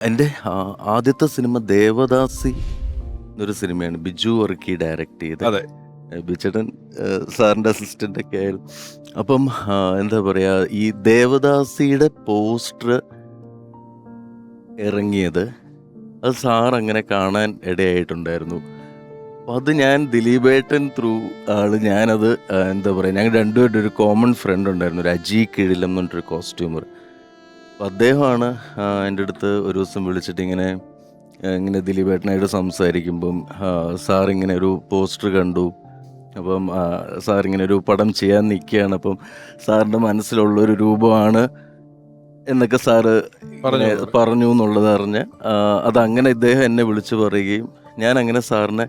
എന്റെ ആദ്യത്തെ സിനിമ ദേവദാസി എന്നൊരു സിനിമയാണ്. ബിജു വർക്കി ഡയറക്റ്റ് ചെയ്ത് അതെ. ബിച്ചേട്ടൻ സാറിന്റെ അസിസ്റ്റന്റ് ഒക്കെ ആയിരുന്നു. അപ്പം എന്താ പറയുക ഈ ദേവദാസിയുടെ പോസ്റ്റർ ഇറങ്ങിയത് അത് സാർ അങ്ങനെ കാണാൻ ഇടയായിട്ടുണ്ടായിരുന്നു. അപ്പം അത് ഞാൻ ദിലീപേട്ടൻ ത്രൂ ആൾ ഞാനത് എന്താ പറയുക ഞങ്ങൾ രണ്ടുപേരുടെ ഒരു കോമൺ ഫ്രണ്ട് ഉണ്ടായിരുന്നു ഒരു അജി കിഴിലം എന്ന് പറഞ്ഞിട്ടൊരു കോസ്റ്റ്യൂമർ. അദ്ദേഹമാണ് എന്റെ അടുത്ത് ഒരു ദിവസം വിളിച്ചിട്ട് ഇങ്ങനെ ഇങ്ങനെ ദിലീപേട്ടനായിട്ട് സംസാരിക്കുമ്പം സാറിങ്ങനെ ഒരു പോസ്റ്റർ കണ്ടു അപ്പം സാറിങ്ങനെ ഒരു പടം ചെയ്യാൻ നിൽക്കുകയാണ് അപ്പം സാറിന്റെ മനസ്സിലുള്ളൊരു രൂപമാണ് എന്നൊക്കെ സാറ് പറഞ്ഞു. എന്നുള്ളത് അറിഞ്ഞ് അതങ്ങനെ ഇദ്ദേഹം എന്നെ വിളിച്ചു പറയുകയും ഞാൻ അങ്ങനെ സാറിനെ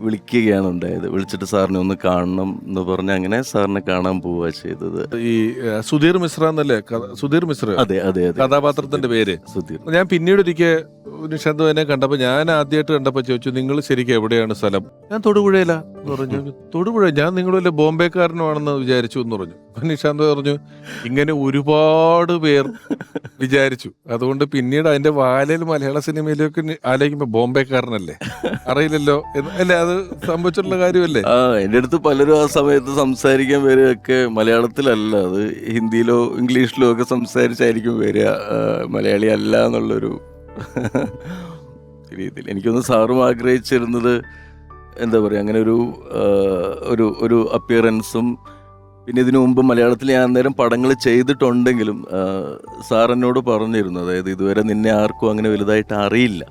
വിളിക്കുകയാണ് ഉണ്ടായത്. വിളിച്ചിട്ട് സാറിനെ ഒന്ന് കാണണം എന്ന് പറഞ്ഞ് അങ്ങനെ സാറിനെ കാണാൻ പോവുക ചെയ്തത്. ഈ സുധീർ മിശ്ര എന്നല്ലേ? സുധീർ മിശ്ര? അതെ അതെ അതെ. കഥാപാത്രത്തിന്റെ പേര്. സുധീർ. ഞാൻ പിന്നീട് ഒരിക്കൽ നിഷാന്ത് എന്നെ കണ്ടപ്പോ ഞാൻ ആദ്യമായിട്ട് കണ്ടപ്പോ ചോദിച്ചു നിങ്ങൾ ശരിക്കും എവിടെയാണ് സ്ഥലം? ഞാൻ തൊടുപുഴയിലാ എന്ന് പറഞ്ഞു. തൊടുപുഴ ഞാൻ നിങ്ങൾ വല്ല ബോംബെക്കാരനുമാണെന്ന് വിചാരിച്ചു എന്ന് പറഞ്ഞു. നിഷാന്ത് പറഞ്ഞു ഇങ്ങനെ ഒരുപാട് പേർ വിചാരിച്ചു. അതുകൊണ്ട് പിന്നീട് അതിന്റെ വാലയിൽ മലയാള സിനിമയിലേക്ക് ആലോചിക്കുമ്പോ ബോംബെക്കാരനല്ലേ? അറിയില്ലല്ലോ അല്ല അത് സംഭവിച്ചിട്ടുള്ള കാര്യമല്ലേ? ആ എന്റെ അടുത്ത് പലരും ആ സമയത്ത് സംസാരിക്കാൻ വരികയൊക്കെ മലയാളത്തിലല്ല. അത് ഹിന്ദിയിലോ ഇംഗ്ലീഷിലോ ഒക്കെ സംസാരിച്ചായിരിക്കും വരിക. മലയാളി അല്ല എന്നുള്ളൊരു രീതിയിൽ. എനിക്കൊന്ന് സാറും ആഗ്രഹിച്ചിരുന്നത് എന്താ പറയുക അങ്ങനെ ഒരു ഒരു ഒരു അപ്പിയറൻസും പിന്നെ ഇതിനു മുമ്പ് മലയാളത്തിൽ ഞാൻ അന്നേരം പടങ്ങൾ ചെയ്തിട്ടുണ്ടെങ്കിലും സാർ എന്നോട് പറഞ്ഞിരുന്നു. അതായത് ഇതുവരെ നിന്നെ ആർക്കും അങ്ങനെ വലുതായിട്ട് അറിയില്ല.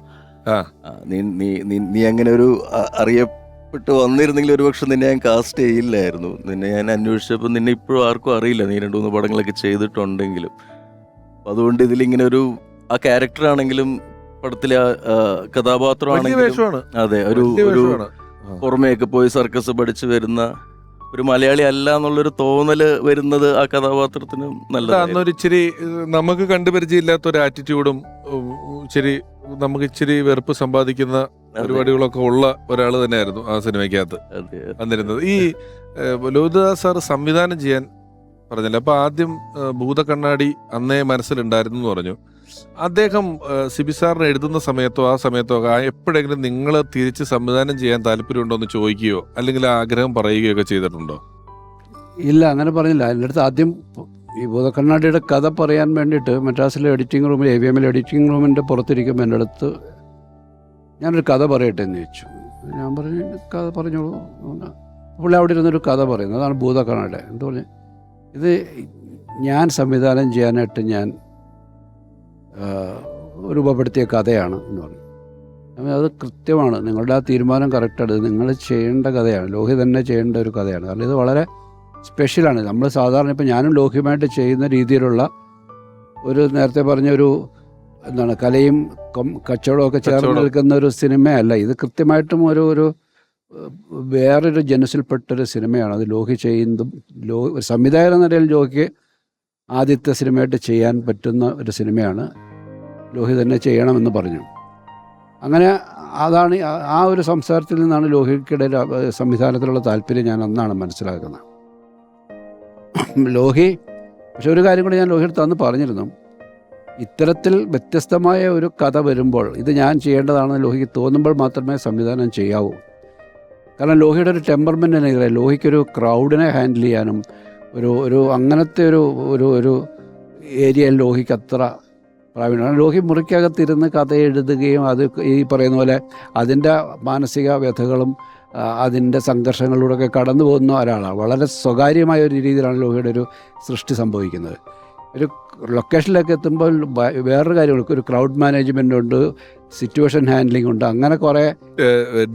നീ നീ നീ- നീ അങ്ങനെ ഒരു അറിയപ്പെട്ട് വന്നിരുന്നെങ്കിൽ ഒരുപക്ഷെ നിന്നെ ഞാൻ കാസ്റ്റ് ചെയ്യില്ലായിരുന്നു. നിന്നെ ഞാൻ അന്വേഷിച്ചപ്പോൾ നിന്നെ ഇപ്പോഴും ആർക്കും അറിയില്ല. നീ രണ്ട് മൂന്ന് പടങ്ങളൊക്കെ ചെയ്തിട്ടുണ്ടെങ്കിലും. അതുകൊണ്ട് ഇതിലിങ്ങനെ ഒരു ആ ക്യാരക്ടർ ആണെങ്കിലും പടത്തിലെ കഥാപാത്രമാണെങ്കിലും അതെ ഒരു ഒരു പുറമേയൊക്കെ പോയി സർക്കസ് പഠിച്ചു വരുന്ന ഒരു മലയാളി അല്ല എന്നുള്ളൊരു തോന്നൽ വരുന്നത് ആ കഥാപാത്രത്തിന് നല്ല നല്ലതാണ് ഇച്ചിരി നമുക്ക് കണ്ടുപരിചയമില്ലാത്ത ഒരു ആറ്റിറ്റ്യൂഡും ഇച്ചിരി നമുക്ക് ഇച്ചിരി വെറുപ്പ് സമ്പാദിക്കുന്ന പരിപാടികളൊക്കെ ഉള്ള ഒരാൾ തന്നെയായിരുന്നു ആ സിനിമയ്ക്കകത്ത് വന്നിരുന്നത് ഈ ലോഹിതദാസ് സാർ സംവിധാനം ചെയ്യാൻ പറഞ്ഞില്ല? അപ്പൊ ആദ്യം ഭൂതക്കണ്ണാടി അന്നേ മനസ്സിലുണ്ടായിരുന്നു എന്ന് പറഞ്ഞു. അദ്ദേഹം ഏഹ്, സിബി സാറിന് എഴുതുന്ന സമയത്തോ ആ സമയത്തോ എപ്പോഴെങ്കിലും നിങ്ങൾ തിരിച്ച് സംവിധാനം ചെയ്യാൻ താല്പര്യമുണ്ടോ എന്ന് ചോദിക്കുകയോ അല്ലെങ്കിൽ ആഗ്രഹം പറയുകയോ ഒക്കെ ചെയ്തിട്ടുണ്ടോ? ഇല്ല അങ്ങനെ പറഞ്ഞില്ല. എന്റെ അടുത്ത് ആദ്യം ഈ ഭൂതക്കണ്ണാടിയുടെ കഥ പറയാൻ വേണ്ടിയിട്ട് മദ്രാസിലെ എഡിറ്റിംഗ് റൂമിൽ എ വി എമ്മിലെ എഡിറ്റിംഗ് റൂമിന്റെ പുറത്തിരിക്കുമ്പോൾ എന്റെ അടുത്ത് ഞാനൊരു കഥ പറയട്ടെ എന്ന് ചോദിച്ചു. ഞാൻ പറഞ്ഞു കഥ പറഞ്ഞോളൂ. പുള്ളി അവിടെ ഇരുന്നൊരു കഥ പറയുന്നു. അതാണ് ഭൂതക്കണ്ണാടെ എന്ത് പറഞ്ഞു? ഇത് ഞാൻ സംവിധാനം ചെയ്യാനായിട്ട് ഞാൻ രൂപപ്പെടുത്തിയ കഥയാണ് എന്ന് പറഞ്ഞു. അത് കൃത്യമാണ്. നിങ്ങളുടെ ആ തീരുമാനം കറക്റ്റാണ് നിങ്ങൾ ചെയ്യേണ്ട കഥയാണ്. ലോഹി തന്നെ ചെയ്യേണ്ട ഒരു കഥയാണ്. കാരണം ഇത് വളരെ സ്പെഷ്യലാണ് നമ്മൾ സാധാരണ ഇപ്പം ഞാനും ലോഹ്യമായിട്ട് ചെയ്യുന്ന രീതിയിലുള്ള ഒരു നേരത്തെ പറഞ്ഞ ഒരു എന്താണ് കലയും കച്ചവടമൊക്കെ ചേർന്ന് നിൽക്കുന്ന ഒരു സിനിമയല്ല. ഇത് കൃത്യമായിട്ടും ഒരു ഒരു വേറൊരു ജനസിൽപ്പെട്ടൊരു സിനിമയാണ്. അത് ലോഹി ചെയ്യുന്നതും ലോ സംവിധായകൻ എന്ന നിലയിൽ ലോഹിക്ക് ആദ്യത്തെ സിനിമയായിട്ട് ചെയ്യാൻ പറ്റുന്ന ഒരു സിനിമയാണ് ലോഹി തന്നെ ചെയ്യണമെന്ന് പറഞ്ഞു. അങ്ങനെ അതാണ് ആ- ഒരു സംസാരത്തിൽ നിന്നാണ് ലോഹിക്കിടയിൽ സംവിധാനത്തിലുള്ള താല്പര്യം ഞാൻ അന്നാണ് മനസ്സിലാക്കുന്നത്. ലോഹി പക്ഷെ ഒരു കാര്യം കൂടി ഞാൻ ലോഹിയുടെ അന്ന് പറഞ്ഞിരുന്നു. ഇത്തരത്തിൽ വ്യത്യസ്തമായ ഒരു കഥ വരുമ്പോൾ ഇത് ഞാൻ ചെയ്യേണ്ടതാണെന്ന് ലോഹിക്ക് തോന്നുമ്പോൾ മാത്രമേ സംവിധാനം ചെയ്യാവൂ. കാരണം ലോഹിയുടെ ഒരു ടെമ്പർമെന്റ് തന്നെ ലോഹിക്കൊരു ക്രൗഡിനെ ഹാൻഡിൽ ചെയ്യാനും ഒരു ഒരു അങ്ങനത്തെ ഒരു ഒരു ഒരു ഏരിയയിൽ ലോഹിക്ക് അത്ര പ്രാവീണ്യമാണ് ലോഹി മുറിക്കകത്തിരുന്ന് കഥ എഴുതുകയും അത് ഈ പറയുന്ന പോലെ അതിന്റെ മാനസിക വ്യഥകളും അതിന്റെ സംഘർഷങ്ങളിലൂടെയൊക്കെ കടന്നു പോകുന്ന ഒരാളാണ്. വളരെ സ്വകാര്യമായ ഒരു രീതിയിലാണ് ലോഹിയുടെ ഒരു സൃഷ്ടി സംഭവിക്കുന്നത്. ഒരു ലൊക്കേഷനിലേക്ക് എത്തുമ്പോൾ വേറൊരു കാര്യമുണ്ട് ഒരു ക്രൗഡ് മാനേജ്മെന്റ് ഉണ്ട് സിറ്റുവേഷൻ ഹാൻഡ്ലിംഗ് ഉണ്ട് അങ്ങനെ കുറേ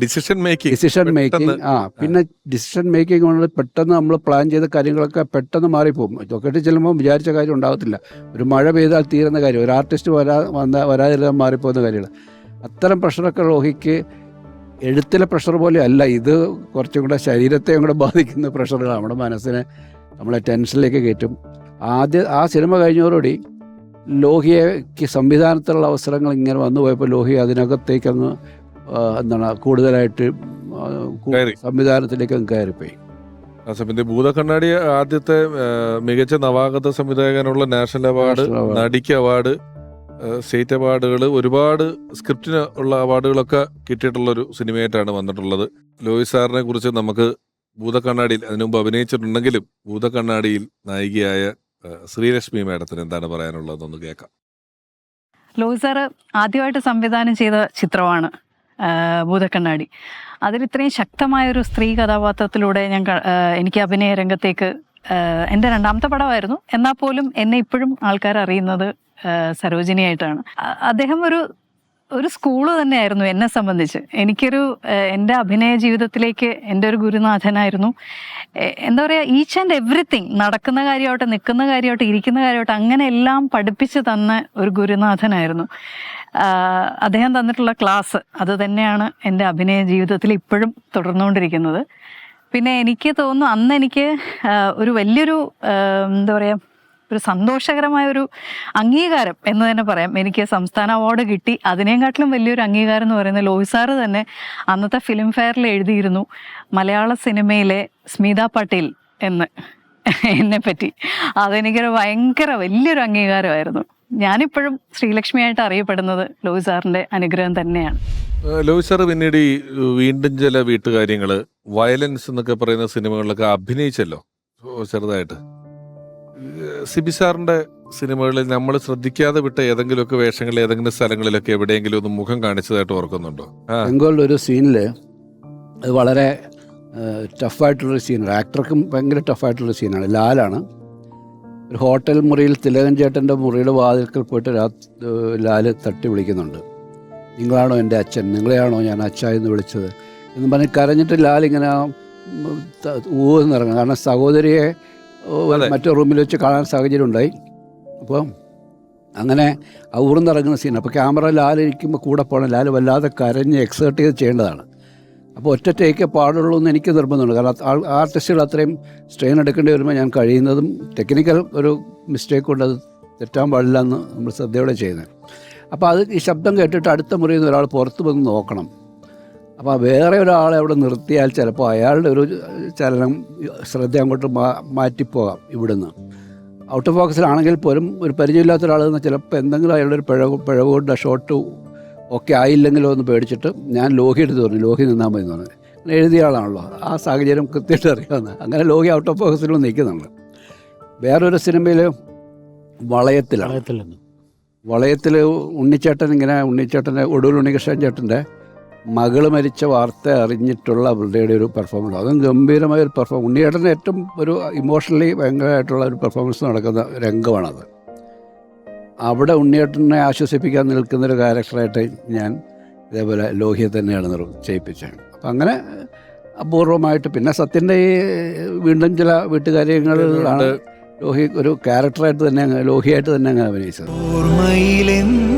ഡിസിഷൻ മേക്കിംഗ് ഡിസിഷൻ മേക്കിംഗ് ആ പിന്നെ ഡിസിഷൻ മേക്കിംഗ് കൊണ്ട് പെട്ടെന്ന് നമ്മൾ പ്ലാൻ ചെയ്ത കാര്യങ്ങളൊക്കെ പെട്ടെന്ന് മാറിപ്പോകും. ലൊക്കേഷൻ ചെല്ലുമ്പോൾ വിചാരിച്ച കാര്യം ഉണ്ടാകത്തില്ല ഒരു മഴ പെയ്താൽ തീരുന്ന കാര്യം ഒരു ആർട്ടിസ്റ്റ് വരാ വന്ന വരാതിരുന്നാൽ മാറിപ്പോകുന്ന കാര്യങ്ങൾ. അത്തരം പ്രഷറൊക്കെ ലോഹിക്ക് എഴുത്തിലെ പ്രഷർ പോലെ അല്ല ഇത് കുറച്ചും കൂടെ ശരീരത്തെയും കൂടെ ബാധിക്കുന്ന പ്രഷറുകൾ നമ്മുടെ മനസ്സിനെ നമ്മളെ ടെൻഷനിലേക്ക് കയറ്റും. ആദ്യ ആ സിനിമ കഴിഞ്ഞതോടുകൂടി ലോഹിയയ്ക്ക് സംവിധാനത്തിലുള്ള അവസരങ്ങൾ ഇങ്ങനെ വന്നു പോയപ്പോൾ ലോഹി അതിനകത്തേക്ക് അങ്ങ് എന്താണ് കൂടുതലായിട്ട്. സംവിധാനത്തിലേക്ക് അങ്ങ് കയറിപ്പോയി പിന്നെ ഭൂതക്കണ്ണാടി ആദ്യത്തെ മികച്ച നവാഗത സംവിധായകനുള്ള നാഷണൽ അവാർഡ്. നടിക്ക് അവാർഡ് സ്റ്റേറ്റ് അവാർഡുകൾ ഒരുപാട് സ്ക്രിപ്റ്റിന് ഉള്ള അവാർഡുകളൊക്കെ കിട്ടിയിട്ടുള്ള ഒരു സിനിമയായിട്ടാണ് വന്നിട്ടുള്ളത് ലോയി സാറിനെ കുറിച്ച് നമുക്ക് ഭൂതക്കണ്ണാടിയിൽ അതിനു മുമ്പ് അഭിനയിച്ചിട്ടുണ്ടെങ്കിലും ഭൂതക്കണ്ണാടിയിൽ നായികയായ ശ്രീലക്ഷ്മി മാഡത്തിന് എന്താണ് പറയാനുള്ളതെന്നൊന്ന് കേൾക്കാം. ലോയി ആദ്യമായിട്ട് സംവിധാനം ചെയ്ത ചിത്രമാണ് ഭൂതക്കണ്ണാടി. അതിൽ ഇത്രയും ശക്തമായൊരു സ്ത്രീ കഥാപാത്രത്തിലൂടെ ഞാൻ എനിക്ക് അഭിനയ രംഗത്തേക്ക് എന്റെ രണ്ടാമത്തെ പടമായിരുന്നു. എന്നാൽ പോലും എന്നെ ഇപ്പോഴും ആൾക്കാർ അറിയുന്നത് സരോജിനിയായിട്ടാണ്. അദ്ദേഹം ഒരു ഒരു സ്കൂൾ തന്നെയായിരുന്നു എന്നെ സംബന്ധിച്ച്. എനിക്കൊരു എന്റെ അഭിനയ ജീവിതത്തിലേക്ക് എന്റെ ഒരു ഗുരുനാഥനായിരുന്നു. എന്താ പറയുക ഈച്ച് ആൻഡ് എവറിത്തിങ് നടക്കുന്ന കാര്യമാവട്ടെ നിൽക്കുന്ന കാര്യമാവട്ടെ ഇരിക്കുന്ന കാര്യമാവട്ടെ അങ്ങനെ എല്ലാം പഠിപ്പിച്ച് തന്ന ഒരു ഗുരുനാഥനായിരുന്നു. അദ്ദേഹം തന്നിട്ടുള്ള ക്ലാസ് അത് തന്നെയാണ് എന്റെ അഭിനയ ജീവിതത്തിൽ ഇപ്പോഴും തുടർന്നുകൊണ്ടിരിക്കുന്നത്. പിന്നെ എനിക്ക് തോന്നുന്നു അന്ന് എനിക്ക് ഒരു വലിയൊരു എന്താ പറയുക ഒരു സന്തോഷകരമായ ഒരു അംഗീകാരം എന്ന് തന്നെ പറയാം. എനിക്ക് സംസ്ഥാന അവാർഡ് കിട്ടി. അതിനേക്കാട്ടിലും വലിയൊരു അംഗീകാരം എന്ന് പറയുന്നത് ലോഹി സാറ് തന്നെ അന്നത്തെ ഫിലിം ഫെയറിൽ എഴുതിയിരുന്നു. മലയാള സിനിമയിലെ സ്മിത പട്ടേൽ എന്ന്. എന്നെ പറ്റി അതെനിക്കൊരു ഭയങ്കര വലിയൊരു അംഗീകാരമായിരുന്നു. ഞാനിപ്പോഴും ശ്രീലക്ഷ്മിയായിട്ട് അറിയപ്പെടുന്നത് ലോയിസാറിന്റെ അനുഗ്രഹം തന്നെയാണ്. ലോയിസാർ ലോയി സാർ പിന്നീട് ഈ വീണ്ടും ചില വീട്ടുകാര്യങ്ങൾ വയലൻസ് എന്നൊക്കെ പറയുന്ന സിനിമകളിലൊക്കെ അഭിനയിച്ചല്ലോ? ചെറുതായിട്ട്. സിബി സാറിന്റെ സിനിമകളിൽ നമ്മൾ ശ്രദ്ധിക്കാതെ വിട്ട ഏതെങ്കിലുമൊക്കെ വേഷങ്ങളിൽ ഏതെങ്കിലും സ്ഥലങ്ങളിലൊക്കെ എവിടെയെങ്കിലും ഒന്ന് മുഖം കാണിച്ചതായിട്ട് ഓർക്കുന്നുണ്ടോ? ബംഗാളിൽ ഒരു സീനിൽ അത് വളരെ ടഫായിട്ടുള്ളൊരു സീനാണ്. ആക്ടർക്കും ഭയങ്കര ടഫായിട്ടുള്ള സീനാണ്. ലാലാണ്. ഒരു ഹോട്ടൽ മുറിയിൽ തിലകൻ ചേട്ടന്റെ മുറിയുടെ വാതിൽക്കൽ പോയിട്ട് രാ ലാൽ തട്ടി വിളിക്കുന്നുണ്ട്. നിങ്ങളാണോ എന്റെ അച്ഛൻ? നിങ്ങളെയാണോ ഞാൻ അച്ഛായെന്ന് വിളിച്ചത്? എന്ന് പറഞ്ഞ് കരഞ്ഞിട്ട് ലാൽ ഇങ്ങനെ ത- കാരണം സഹോദരിയെ. മറ്റു റൂമിൽ വെച്ച് കാണാൻ സാഹചര്യം ഉണ്ടായി അപ്പോൾ അങ്ങനെ ആ ഊർന്നിറങ്ങുന്ന സീൻ അപ്പോൾ ക്യാമറ ലാലിരിക്കുമ്പോൾ കൂടെ പോകണം. ലാൽ വല്ലാതെ കരഞ്ഞ് എക്സേർട്ട് ചെയ്ത് ചെയ്യേണ്ടതാണ്. അപ്പോൾ ഒറ്റ ടേക്കേ പാടുള്ളൂ എന്ന് എനിക്ക് നിർബന്ധമുണ്ട്. കാരണം ആർട്ടിസ്റ്റുകൾ അത്രയും സ്ട്രെയിൻ എടുക്കേണ്ടി വരുമ്പോൾ ഞാൻ കഴിയുന്നതും ടെക്നിക്കൽ ഒരു മിസ്റ്റേക്ക് കൊണ്ട് അത് തെറ്റാൻ പാടില്ല എന്ന് നമ്മൾ ശ്രദ്ധയോടെ ചെയ്യുന്നത്. അപ്പോൾ അത് ഈ ശബ്ദം കേട്ടിട്ട് അടുത്ത മുറിയിൽ നിന്ന് ഒരാൾ പുറത്ത് വന്ന് നോക്കണം. അപ്പോൾ വേറെ ഒരാളെ അവിടെ നിർത്തിയാൽ ചിലപ്പോൾ അയാളുടെ ഒരു ചലനം ശ്രദ്ധ അങ്ങോട്ട് മാ മാറ്റിപ്പോകാം ഇവിടുന്ന്. ഔട്ട് ഓഫ് ഫോക്കസിലാണെങ്കിൽ പോലും ഒരു പരിചയമില്ലാത്ത ഒരാൾ നിന്ന് ചിലപ്പോൾ എന്തെങ്കിലും അയാളുടെ ഒരു പിഴവ് പിഴവ് കൊണ്ട് ഷോട്ട് ഒക്കെ ആയില്ലെങ്കിലോ എന്ന് പേടിച്ചിട്ട് ഞാൻ ലോഹി എടുത്ത് പറഞ്ഞു. ലോഹി നിന്നാൽ മതി എന്ന് പറഞ്ഞു. അങ്ങനെ എഴുതിയ ആളാണല്ലോ. ആ സാഹചര്യം കൃത്യമായിട്ട് അറിയാവുന്ന. അങ്ങനെ ലോഹി ഔട്ട് ഓഫ് ഫോക്കസിൽ നിൽക്കുന്നുണ്ട് വേറൊരു സിനിമയിൽ വളയത്തിലാണ്. വളയത്തിൽ ഉണ്ണിച്ചേട്ടൻ ഇങ്ങനെ ഉണ്ണിച്ചേട്ടന്റെ ഒടുവിൽ ഉണ്ണികൃഷ്ണൻ ചേട്ടന്റെ മകൾ മരിച്ച വാർത്ത അറിഞ്ഞിട്ടുള്ള വൃദ്ധയുടെ ഒരു പെർഫോമൻസ് അതും ഗംഭീരമായ ഒരു പെർഫോമൻസ് ഉണ്ണിയേട്ടന്റെ ഏറ്റവും ഒരു ഇമോഷണലി ഭയങ്കരമായിട്ടുള്ള ഒരു പെർഫോമൻസ് നടക്കുന്ന രംഗമാണത്. അവിടെ ഉണ്ണിയേട്ടനെ ആശ്വസിപ്പിക്കാൻ നിൽക്കുന്നൊരു ക്യാരക്ടറായിട്ട് ഞാൻ ഇതേപോലെ ലോഹിയെ തന്നെയാണ് നിർ ചെയ്യിപ്പിച്ചത്. അപ്പം അങ്ങനെ അപൂർവമായിട്ട് പിന്നെ സത്യന്റെ ഈ വീണ്ടും ചില വീട്ടുകാര്യങ്ങളിലാണ് ലോഹി ഒരു ക്യാരക്ടറായിട്ട് തന്നെ ലോഹിയായിട്ട് തന്നെ അങ്ങ് അഭിനയിച്ചത്. ഓർമ്മയിലെന്നും